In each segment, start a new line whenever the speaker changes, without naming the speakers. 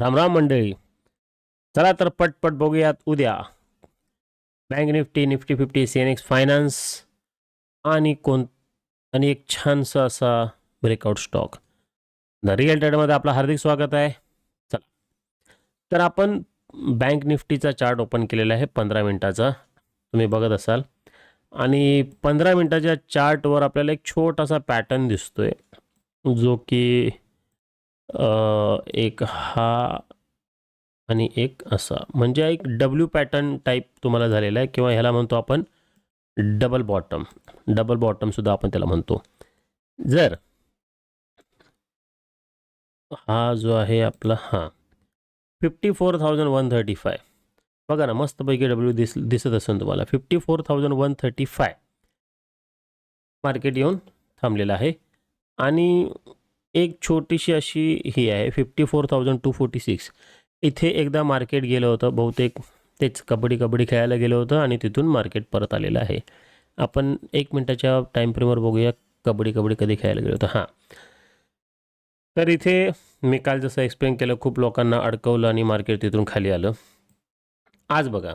रामराम मंडळी. चला तर पटपट बघूयात उद्या. Bank Nifty Nifty fifty C N X finance आणि कोण आणि एक छानसा असा ब्रेकआउट स्टॉक द रिअल ट्रेडमध्ये आपलं हार्दिक स्वागत आहे. चला. तर आपण बँक निफ्टीचा चार्ट ओपन केलेला आहे पंधरा मिनटाचा. तुम्ही बघत असाल. आणि पंधरा मिनटाच्या चार्टवर आपल्याला एक छोटासा पॅटर्न दिसतोय. जो की एक हा आणि एक असा. म्हणजे एक डब्ल्यू पॅटर्न टाईप तुम्हाला झालेला आहे किंवा ह्याला म्हणतो आपण डबल बॉटम डबल बॉटम सुद्धा आपण त्याला म्हणतो. जर हा जो आहे आपला हा fifty four thousand one thirty five बघा ना मस्तपैकी डब्ल्यू दिस दिसत असेल तुम्हाला. Fifty four thousand one thirty five market येऊन थांबलेलं आहे. आणि एक छोटीशी अशी ही आहे fifty four thousand two forty six इथे एकदा मार्केट गेलं होतं बहुतेक तेच कबड्डी कबड्डी खेळायला गेलं होतं आणि तिथून मार्केट परत आलेलं आहे. आपण एक मिनटाच्या टाईम फ्रेमवर बघूया कबड्डी कबड्डी कधी खेळायला गेलो होतं. हां. तर इथे मी काल जसं एक्सप्लेन केलं खूप लोकांना अडकवलं आणि मार्केट तिथून खाली आलं. आज बघा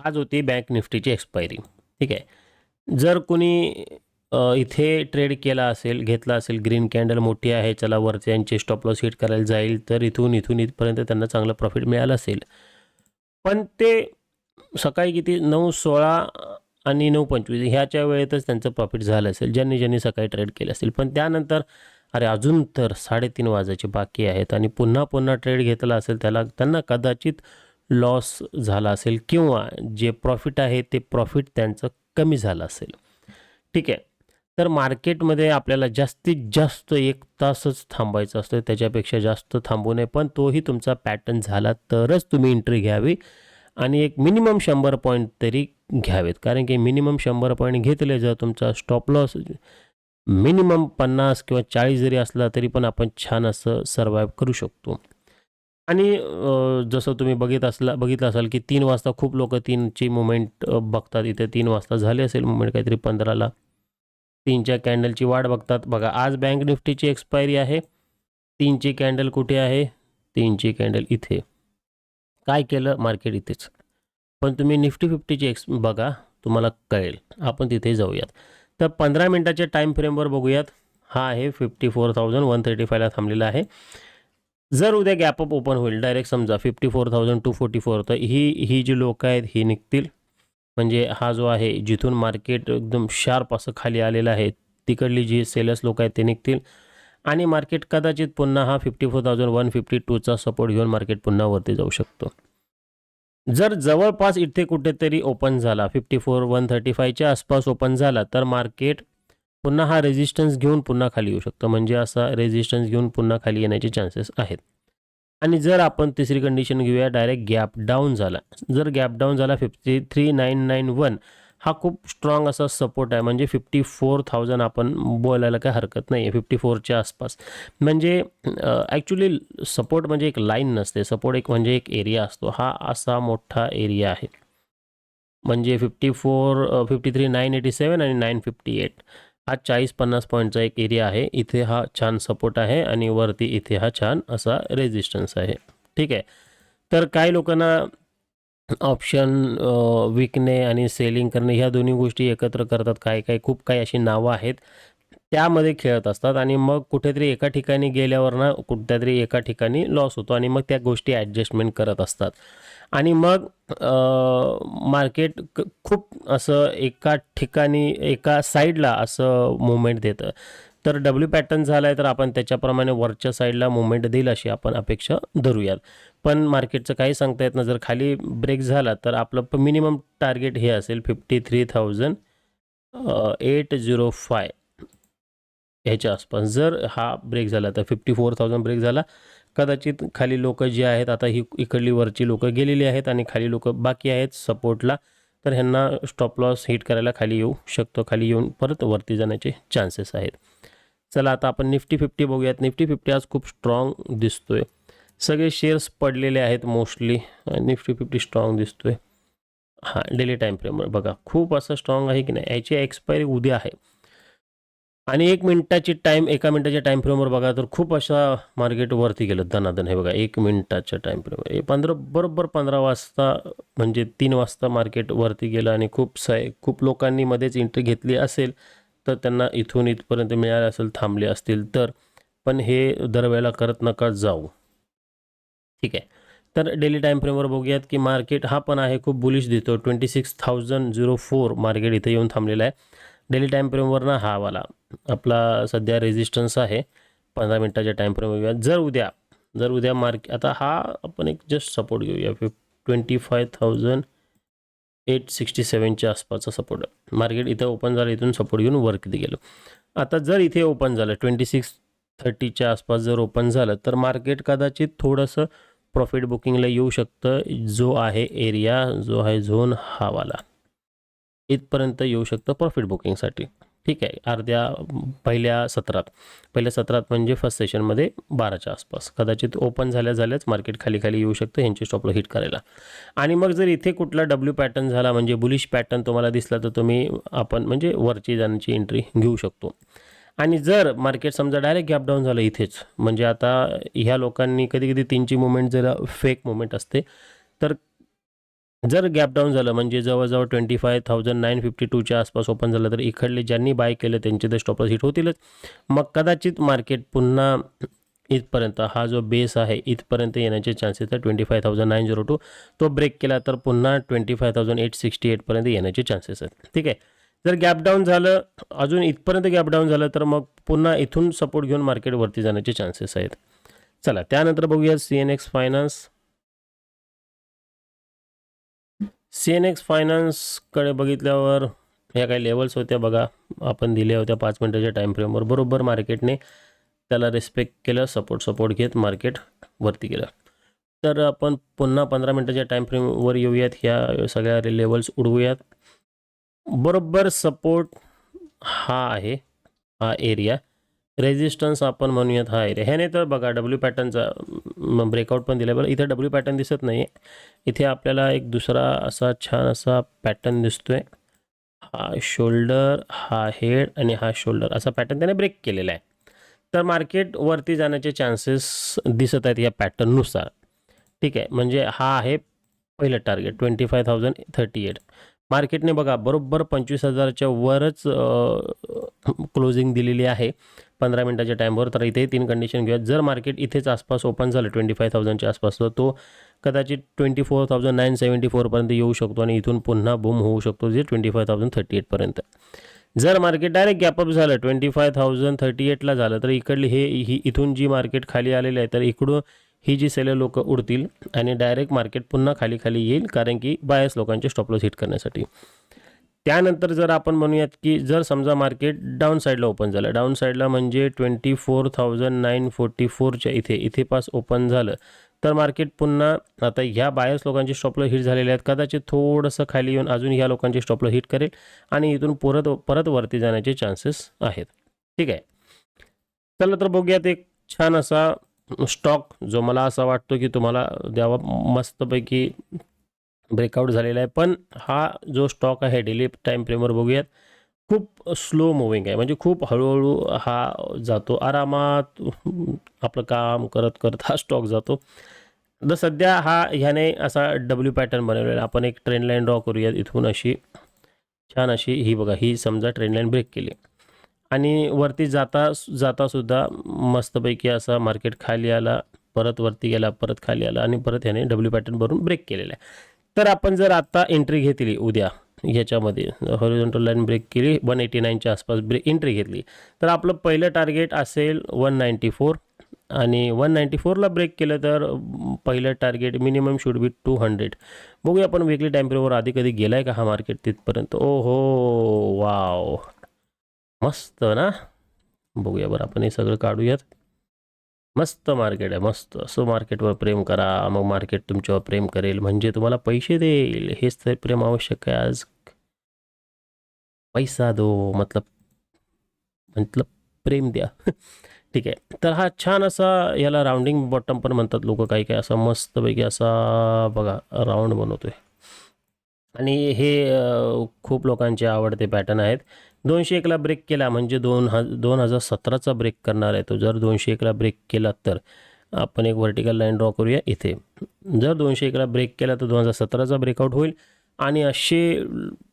आज होती बँक निफ्टीची एक्सपायरी ठीक आहे. जर कुणी इथे ट्रेड केला असेल घेतला असेल ग्रीन कॅन्डल मोठी आहे चला वरचे यांचे स्टॉप लॉस हिट करायला जाईल तर इथून इथून इथपर्यंत त्यांना चांगलं प्रॉफिट मिळालं असेल. पण ते सकाळी किती? नऊ सोळा आणि नऊ पंचवीस ह्याच्या वेळेतच त्यांचं प्रॉफिट झालं असेल ज्यांनी ज्यांनी सकाळी ट्रेड केले असेल. पण त्यानंतर अरे अजून तर साडेतीन वाजायचे बाकी आहेत आणि पुन्हा पुन्हा ट्रेड घेतला असेल त्याला त्यांना कदाचित लॉस झाला असेल किंवा जे प्रॉफिट आहे ते प्रॉफिट त्यांचं कमी झालं असेल. ठीक आहे. तर मार्केटमध्ये आपल्याला जास्तीत जास्त एक तासच थांबायचं असतं. त्याच्यापेक्षा जास्त थांबू नये. पण तोही तुमचा पॅटर्न झाला तरच तुम्ही एंट्री घ्यावी आणि एक मिनिमम शंभर पॉईंट तरी घ्यावेत. कारण की मिनिमम शंभर पॉईंट घेतले जर तुमचा स्टॉप लॉस मिनिमम पन्नास किंवा चाळीस जरी असला तरी पण आपण छान असं सर्वाईव्ह करू शकतो. आणि जसं तुम्ही बघित असला बघितलं असाल की तीन वाजता खूप लोक तीनची मुवमेंट बघतात. इथे तीन वाजता झाले असेल मुवमेंट काहीतरी पंधराला. तीनच्या कॅन्डलची वाट बघतात. बघा आज बँक निफ्टीची एक्सपायरी आहे. तीनची कॅन्डल कुठे आहे? तीनची कॅन्डल इथे. काय केलं? मार्केट इथेच. पण तुम्ही निफ्टी फिफ्टीची एक्स बघा तुम्हाला कळेल. आपण तिथे जाऊयात. तर पंधरा मिनटाच्या टाईम फ्रेमवर बघूयात. हा आहे fifty four thousand one thirty फायला थांबलेला आहे. जर उद्या गॅपअप ओपन होईल डायरेक्ट समजा fifty four thousand two forty four तर ही ही जी लोकं आहेत ही निघतील. म्हणजे हा जो आहे जिथून मार्केट एकदम शार्प असं खाली आलेलं आहे तिकडली जी सेलर्स लोक आहेत ते निघतील. आणि मार्केट कदाचित पुन्हा हा fifty four thousand one fifty टूचा support घेऊन मार्केट पुन्हा वरती जाऊ शकतो. जर जवळपास इथे कुठेतरी ओपन झाला फिफ्टी फोर वन थर्टी फायच्या आसपास ओपन झाला तर मार्केट पुन्हा हा रेजिस्टन्स घेऊन पुन्हा खाली येऊ शकतो. म्हणजे असा रेजिस्टन्स घेऊन पुन्हा खाली येण्याचे चान्सेस आहेत. आणि जर आपण तिसरी कंडिशन घेऊया डायरेक्ट गॅप डाऊन झाला. जर गॅप डाऊन झाला fifty three nine nine one हा खूप स्ट्रॉंग असा सपोर्ट आहे. म्हणजे फिफ्टी फोर थाउजंड आपण बोलायला काय हरकत नाही आहे फिफ्टी फोरच्या आसपास. म्हणजे ॲक्च्युली सपोर्ट म्हणजे एक लाईन नसते. सपोर्ट एक म्हणजे एक एरिया असतो. हा असा मोठा एरिया आहे. म्हणजे fifty four fifty three nine eighty seven आणि नाईन फिफ्टी एट हा चाळीस पन्नास पॉईंटचा एक एरिया आहे. इथे हा छान सपोर्ट आहे आणि वरती इथे हा छान असा रेजिस्टन्स आहे. ठीक आहे. तर काही लोकांना ऑप्शन विकणे आणि सेलिंग करणे ह्या दोन्ही गोष्टी एकत्र करतात. काय काय खूप काही अशी नावं आहेत. त्यामध्ये खेळत असतात आणि मग कुठेतरी एका ठिकाणी गेल्यावर ना कुठेतरी एका ठिकाणी लॉस होतो आणि मग त्या गोष्टी ॲडजस्टमेंट करत असतात. आणि मग मार्केट खूप असं एका ठिकाणी एका साईडला असं मुवमेंट देतं. तर डब्ल्यू पॅटर्न झाला आहे तर आपण त्याच्याप्रमाणे वरच्या साईडला मुवमेंट देईल अशी आपण अपेक्षा धरूयात. पण मार्केटचं काही सांगता येत ना जर खाली ब्रेक झाला तर आपलं मिनिमम टार्गेट हे असेल fifty three thousand eight zero five ह्याच्या आसपास. जर हा ब्रेक झाला तर फिफ्टी फोर थाउजंड ब्रेक झाला. कदाचित खाली लोक जी आहेत आता ही इकडली वरची लोक गेलेली आहेत आणि खाली लोक बाकी आहेत सपोर्टला तर ह्यांना स्टॉप लॉस हिट करायला खाली येऊ शकतो. खाली येऊन परत वरती जाण्याचे चान्सेस आहेत. चला आता आपण निफ्टी फिफ्टी बघूयात. निफ्टी फिफ्टी आज खूप स्ट्रॉंग दिसतोय. सगळे शेअर्स पडलेले आहेत मोस्टली निफ्टी फिफ्टी स्ट्रॉंग दिसतोय. हां डेली टाईम फ्रेमवर बघा. खूप असं स्ट्रॉंग आहे की नाही? याची एक्सपायरी उद्या आहे. आणि एक मिनटाची टाईम एका मिनटाच्या टाईम फ्रेमवर बघा तर खूप अशा मार्केट वरती गेलं धनादन हे बघा एक मिनिटाच्या टाईम फ्रेमवर हे पंधरा बरोबर पंधरा वाजता म्हणजे तीन वाजता मार्केट वरती गेलं आणि खूप साय खूप लोकांनी मध्येच एंट्री घेतली असेल तर त्यांना इथून इथपर्यंत मिळाले असेल थांबले असतील तर पण हे दरवेळेला करत नका जाऊ. ठीक आहे. तर डेली टाईम फ्रेमवर बघूयात की मार्केट हा पण आहे खूप बुलिश देतो. Twenty six thousand zero four market इथे येऊन थांबलेला आहे. डेली टाईम ना हा वाला. आपला सध्या रेजिस्टन्स आहे. पंधरा मिनटाच्या टाईम फ्रेम घेऊया जर उद्या जर उद्या मार्क आता हा आपण एक जस्ट सपोर्ट घेऊया. फिफ twenty five thousand eight sixty सेवनच्या आसपासचा सपोर्ट मार्केट इथं ओपन झालं इथून सपोर्ट घेऊन वर किती आता जर इथे ओपन झालं ट्वेंटी सिक्स थर्टीच्या आसपास जर ओपन झालं तर मार्केट कदाचित थोडंसं प्रॉफिट बुकिंगला येऊ शकतं. जो आहे एरिया जो आहे झोन हा वाला. इथपर्यंत येऊ शकतं प्रॉफिट बुकिंगसाठी ठीक आहे अर्ध्या पहिल्या सत्रात. पहिल्या सत्रात म्हणजे फर्स्ट सेशनमध्ये बाराच्या आसपास. कदाचित ओपन झाल्या झाल्याच मार्केट खाली खाली येऊ शकतं ह्यांची स्टॉपला हिट करायला. आणि मग जर इथे कुठला डब्ल्यू पॅटर्न झाला म्हणजे बुलिश पॅटर्न तुम्हाला दिसला तर तुम्ही आपण म्हणजे वरची जाण्याची एंट्री घेऊ शकतो. आणि जर मार्केट समजा डायरेक्ट गॅप डाऊन झालं इथेच म्हणजे आता ह्या लोकांनी कधी कधी तीनची मुवमेंट जरा फेक मुवमेंट असते तर जर गॅप डाऊन झालं म्हणजे जवळजवळ twenty five thousand nine fifty टूच्या आसपास ओपन झालं तर इकडले ज्यांनी बाय केलं त्यांचे तर स्टॉपलॉस हिट होतीलच. मग कदाचित मार्केट पुन्हा इथपर्यंत हा जो बेस आहे इथपर्यंत येण्याचे चान्सेस आहे twenty five thousand nine zero two तो ब्रेक केला तर पुन्हा twenty five thousand eight sixty एटपर्यंत येण्याचे चान्सेस आहेत. ठीक आहे? जर गॅप डाऊन झालं अजून इथपर्यंत गॅप डाऊन झालं तर मग पुन्हा इथून सपोर्ट घेऊन मार्केट वरती जाण्याचे चान्सेस आहेत. चला त्यानंतर बघूया C N X finance C N X फायनान्सकडे बघितल्यावर ह्या काही लेवल्स होत्या बघा. आपण दिल्या होत्या पाच मिनटाच्या टाईम फ्रेमवर बरोबर मार्केटने त्याला रिस्पेक्ट केलं सपोर्ट सपोर्ट घेत मार्केट वरती गेलं. तर आपण पुन्हा पंधरा मिनटाच्या टाईम फ्रेमवर येऊयात. ह्या सगळ्या लेवल्स उडवूयात. बरोबर सपोर्ट हा आहे हा एरिया रेजिस्टन्स आपण म्हणूयात हा रे. ह्याने तर बघा डब्ल्यू पॅटर्नचा ब्रेकआउट पण दिला बरं. इथे डब्ल्यू पॅटर्न दिसत नाही इथे आपल्याला एक दुसरा असा छान असा पॅटर्न दिसतोय. हा शोल्डर हा हेड आणि हा शोल्डर असा पॅटर्न त्याने ब्रेक केलेला आहे. तर मार्केट वरती जाण्याचे चान्सेस दिसत आहेत या पॅटर्ननुसार ठीक आहे? म्हणजे हा आहे पहिलं target twenty five thousand thirty eight मार्केटने बघा बरोबर पंचवीस हजाराच्या वरच क्लोजिंग दिलेली आहे. पंधरा मिनटाच्या टाईमवर तर इथे तीन कंडिशन घेऊयात. जर मार्केट इथेच आसपास ओपन झालं ट्वेंटी फाय थाउजंडच्या आसपास तर तो कदाचित twenty four thousand nine seventy फोरपर्यंत येऊ शकतो आणि इथून पुन्हा बूम होऊ शकतो जे ट्वेंटी फाय थाउजंड थर्टी एटपर्यंत जर मार्केट डायरेक्ट गॅपअप झालं ट्वेंटी फाय थाउजंड थर्टी एटला झालं तर इकडली हे ही इथून जी मार्केट खाली आलेली आहे तर इकडून ही जी सेलर लोक उडतील आणि डायरेक्ट मार्केट पुन्हा खाली खाली येईल कारण की बायस लोकांचे स्टॉपलॉस हिट करण्यासाठी. त्यानंतर जर आपण म्हणूयात की जर समजा मार्केट डाऊन साईडला ओपन झालं डाऊन साईडला म्हणजे twenty four thousand nine forty फोरच्या इथे इथे पास ओपन झालं तर मार्केट पुन्हा आता ह्या बायस लोकांचे स्टॉपला हिट झालेले आहेत. कदाचित थोडंसं खाली येऊन अजून ह्या लोकांचे स्टॉपला हिट करेल आणि इथून परत परत वरती जाण्याचे चान्सेस आहेत. ठीक आहे? चला तर बघूयात एक छान असा स्टॉक जो मला असा वाटतो की तुम्हाला द्यावा मस्तपैकी ब्रेकआउट झालेला आहे. पण हा जो स्टॉक आहे डेली टाईम फ्रेमवर बघूयात खूप स्लो मुव्हिंग आहे. म्हणजे खूप हळूहळू हा जातो. आरामात आपलं काम करत करत हा स्टॉक जातो. तर सध्या हा ह्याने असा डब्ल्यू पॅटर्न बनवलेला आपण एक ट्रेंड लाईन ड्रॉ करूयात इथून अशी. छान अशी ही बघा ही समजा ट्रेंड लाईन ब्रेक केली. आणि वरती जाता जातासुद्धा मस्तपैकी असा मार्केट खाली आला परत वरती गेला परत खाली आला आणि परत ह्याने डब्ल्यू पॅटर्न भरून ब्रेक केलेला आहे. तर आपण जर आता एंट्री घेतली उद्या ह्याच्यामध्ये हॉरिझॉन्टल लाईन ब्रेक केली वन एटी नाईनच्या आसपास ब्रेक एंट्री घेतली तर आपलं पहिलं टार्गेट असेल वन नाईंटी फोर आणि वन नाईंटी फोरला ब्रेक केलं तर पहिलं target minimum should be two hundred बघूया आपण विकली टाईम पिरियडवर आधी कधी गेला आहे का हा मार्केट तिथपर्यंत? ओ हो वाव मस्त ना? बघूया बरं आपण हे सगळं काढूयात. मस्त मार्केट आहे मस्त. असं मार्केटवर प्रेम करा मग मार्केट तुमच्यावर प्रेम करेल. म्हणजे तुम्हाला पैसे देईल. हेच तर प्रेम आवश्यक आहे आज. पैसा दो मतलब मतलब प्रेम द्या. ठीक आहे. तर हा छान असा याला राऊंडिंग बॉटम पण म्हणतात लोक काही काही. असा मस्तपैकी असा बघा राऊंड बनवतोय. आणि हे खूप लोकांचे आवडते पॅटर्न आहेत. दोनशे एकला ब्रेक केला म्हणजे दोन ह दोन हजार सतराचा ब्रेक करणार आहे तो. जर दोनशे एकला ब्रेक केला तर आपण एक व्हर्टिकल लाईन ड्रॉ करूया इथे. जर दोनशे एकला ब्रेक केला तर दोन हजार सतराचा ब्रेकआउट होईल. आणि असे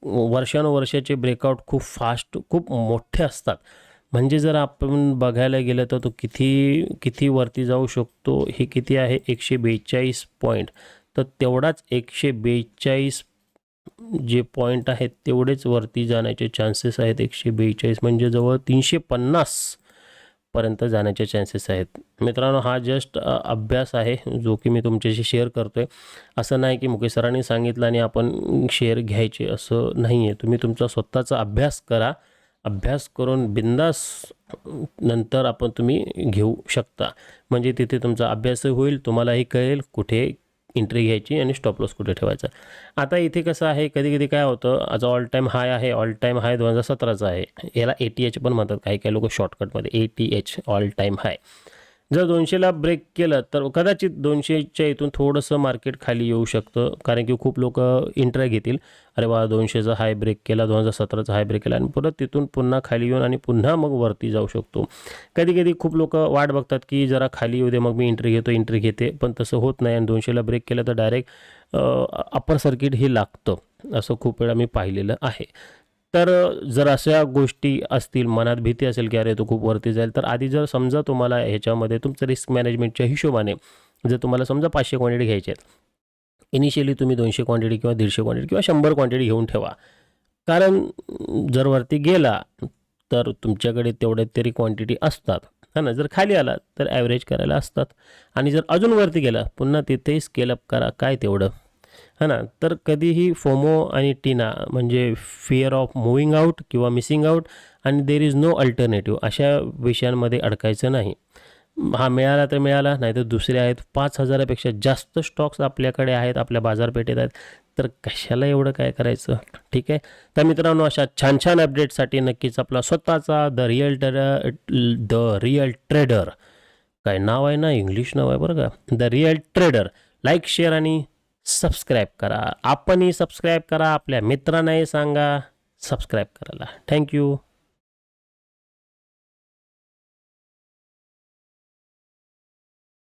वर्षानुवर्षाचे ब्रेकआउट खूप फास्ट खूप मोठे असतात. म्हणजे जर आपण बघायला गेलं तर तो किती किती वरती जाऊ शकतो हे किती आहे? एकशे बेचाळीस पॉईंट तर तेवढाच एकशे बेचाळीस जे पॉईंट आहेत तेवढेच वरती जाण्याचे चान्सेस आहेत. एकशे बेचाळीस म्हणजे जवळ तीनशे पन्नास पर्यंत जाण्याचे चान्सेस आहेत. मित्रांनो हा जस्ट अभ्यास आहे जो की मी तुमच्याशी शेअर करतो आहे असं नाही की मुकेश सरांनी सांगितलं आणि आपण शेअर घ्यायचे असं नाही आहे तुम्ही तुमचा स्वतःचा अभ्यास करा. अभ्यास करून बिंदास नंतर आपण तुम्ही घेऊ शकता. म्हणजे तिथे तुमचा अभ्यासही होईल तुम्हालाही कळेल कुठे एंट्री घ्यायची आणि स्टॉप लॉस कुठे ठेवायचा. आता इथे कसं आहे कधी कधी काय होतं आज ऑल टाईम हाय आहे ऑल टाईम हाय दोन हजार सतराचा आहे. याला ए टी एच पण म्हणतात. काही काही लोक शॉर्टकटमध्ये A T H all time high जर दोनशेला ब्रेक केलं तर कदाचित दोनशेच्या इथून थोडंसं मार्केट खाली येऊ शकतं. कारण की खूप लोक इंट्रा घेतील. अरे वा दोनशेचा हाय ब्रेक केला दोन हजार सतराचा हाय ब्रेक केला आणि परत तिथून पुन्हा खाली येऊन आणि पुन्हा मग वरती जाऊ शकतो. कधी कधी खूप लोक वाट बघतात की जरा खाली येऊ दे मग मी एंट्री घेतो एंट्री घेते. पण तसं होत नाही आणि दोनशेला ब्रेक केलं तर डायरेक्ट अप्पर सर्किट हे लागतं. असं खूप वेळा मी पाहिलेलं आहे. तर जर अशा गोष्टी असतील मनात भीती असेल की अरे तो खूप वरती जाईल तर आधी जर समजा तुम्हाला ह्याच्यामध्ये तुमचं रिस्क मॅनेजमेंटच्या हिशोबाने जर तुम्हाला समजा पाचशे क्वांटिटी घ्यायचे आहेत इनिशियली तुम्ही दोनशे क्वांटिटी किंवा दीडशे क्वांटिटी किंवा शंभर क्वांटिटी घेऊन ठेवा. कारण जर वरती गेला तर तुमच्याकडे तेवढ्या तरी क्वांटिटी असतात. हा ना? जर खाली आला तर ॲव्हरेज करायला असतात. आणि जर अजून वरती गेला पुन्हा तिथेही स्केलअप करा काय तेवढं. है ना? तर कधीही फोमो आणि टीना म्हणजे फिअर ऑफ मुव्हिंग आऊट किंवा मिसिंग आऊट आणि देर इज नो अल्टरनेटिव्ह अशा विषयांमध्ये अडकायचं नाही. हा मिळाला तर मिळाला नाही तर दुसरे आहेत. पाच हजारापेक्षा जास्त स्टॉक्स आपल्याकडे आहेत आपल्या बाजारपेठेत आहेत. तर कशाला एवढं काय करायचं? ठीक आहे? तर मित्रांनो अशा छान छान अपडेटसाठी नक्कीच आपला स्वतःचा द रिअल टर द रिअल ट्रेडर काय नाव आहे ना? इंग्लिश नाव आहे बरं का? The real trader like share आणि सबस्क्राईब करा. आपणही सबस्क्राईब करा. आपल्या मित्रांनाही सांगा. सबस्क्राईब करायला. थँक्यू